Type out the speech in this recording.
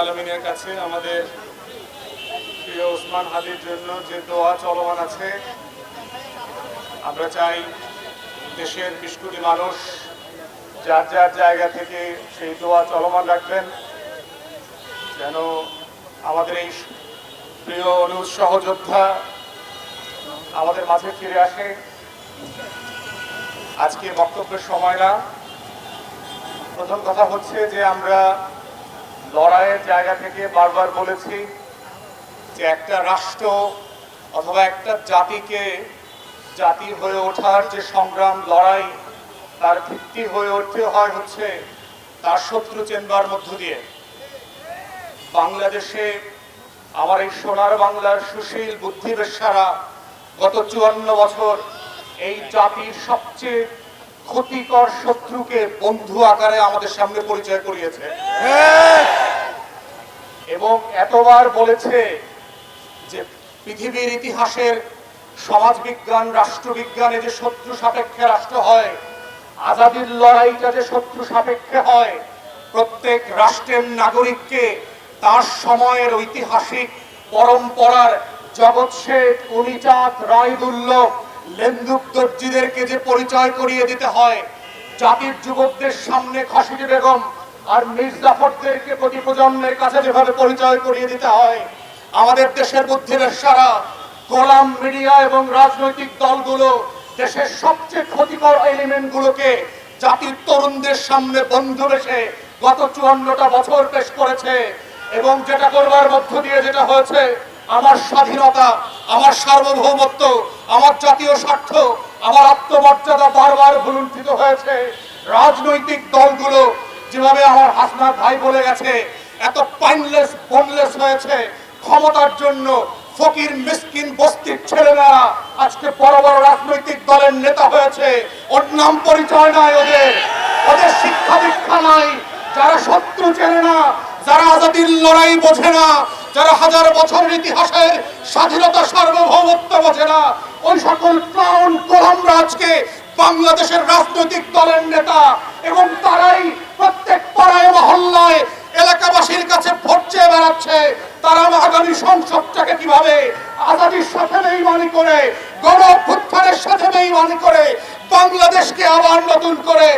আলমিনের কাছে আমাদের প্রিয় ওসমান হাদির জন্য যে দোয়া চলমান আছে, আমরা চাই দেশের বিশ মানুষ যার যার জায়গা থেকে সেই দোয়া চলমান রাখবেন, যেন আমাদের এই প্রিয় অনুজ সহযোদ্ধা আমাদের মাঝে ফিরে আসে। আজকে বক্তব্যের সময় না। প্রথম কথা হচ্ছে যে আমরা লড়াইয়ের জায়গা থেকে বারবার বলেছি যে একটা রাষ্ট্র অথবা একটা জাতিকে জাতি হয়ে ওঠার যে সংগ্রাম, লড়াই, তার ভিত্তি হয়ে উঠতে হয় হচ্ছে তার শত্রু চেনবার মধ্য দিয়ে। বাংলাদেশে আমার এই সোনার বাংলার সুশীল বুদ্ধিবেশারা গত চুয়ান্ন বছর এই জাতির সবচেয়ে ক্ষতিকর শত্রুকে বন্ধু আকারে আমাদের সামনে পরিচয় করিয়েছে। এবং এতবার বলেছে যে পৃথিবীর ইতিহাসের সমাজবিজ্ঞান, রাষ্ট্রবিজ্ঞানে যে শত্রু সাপেক্ষে রাষ্ট্র হয়, আজাদির লড়াইটা যে শত্রু সাপেক্ষে হয়, প্রত্যেক রাষ্ট্রের নাগরিককে তার সময়ের ঐতিহাসিক পরম্পরার জগৎ শেঠ কলিচাঁদ রায়দুল্লভ লেন্দুক দর্জিদেরকে যে পরিচয় করিয়ে দিতে হয়, জাতির যুবকদের সামনে খাসিটি বেগম আর মির্জাফরদেরকে প্রতি প্রজন্মের কাছে যেভাবে পরিচয় করিয়ে দিতে হয়, আমাদের দেশের বুদ্ধিবেশারা, গোলাম মিডিয়া এবং রাজনৈতিক দলগুলো দেশের সবচেয়ে ক্ষতিকর এলিমেন্ট গুলোকে জাতির তরুণদের সামনে বন্ধু বেশে গত চুয়ান্নটা বছর পেশ করেছে এবং যেটা করবার মধ্য দিয়ে যেটা হয়েছে আমার স্বাধীনতা, আমার সার্বভৌমত্ব, আমার জাতীয় স্বার্থ, আমার আত্মমর্যাদা বারবার ভুলুণ্ঠিত হয়েছে। রাজনৈতিক দলগুলো যেভাবে আমার হাসনাত ভাই বলে গেছে, এত পাইনলেস, বোনলেস হয়েছে। ক্ষমতার জন্য ফকির, মিসকিন, বস্তির ছেলেমেয়েরা আজকে বড় বড় রাজনৈতিক দলের নেতা হয়েছে। ওর নাম পরিচয় নাই ওদের। ওদের শিক্ষা দীক্ষা নাই। যারা শত্রু চেনে না যারা আজাদির লড়াই বোঝে না, যারা হাজার বছরের ইতিহাসের স্বাধীনতা সার্বভৌমত্ব বোঝে না, ওই সকল ক্লাউন কোলামরা আজকে বাংলাদেশের রাজনৈতিক দলের নেতা এবং তারাই প্রত্যেক পাড়ায়, মহল্লায়, এলাকাবাসীর কাছে ভোট চেয়ে বেড়াচ্ছে। তারা আগামী সংসদটাকে কীভাবে আজাদির সাথে বেইমানি করে, গণ সাথে বেইমানি করে, বাংলাদেশকে আবার নতুন করে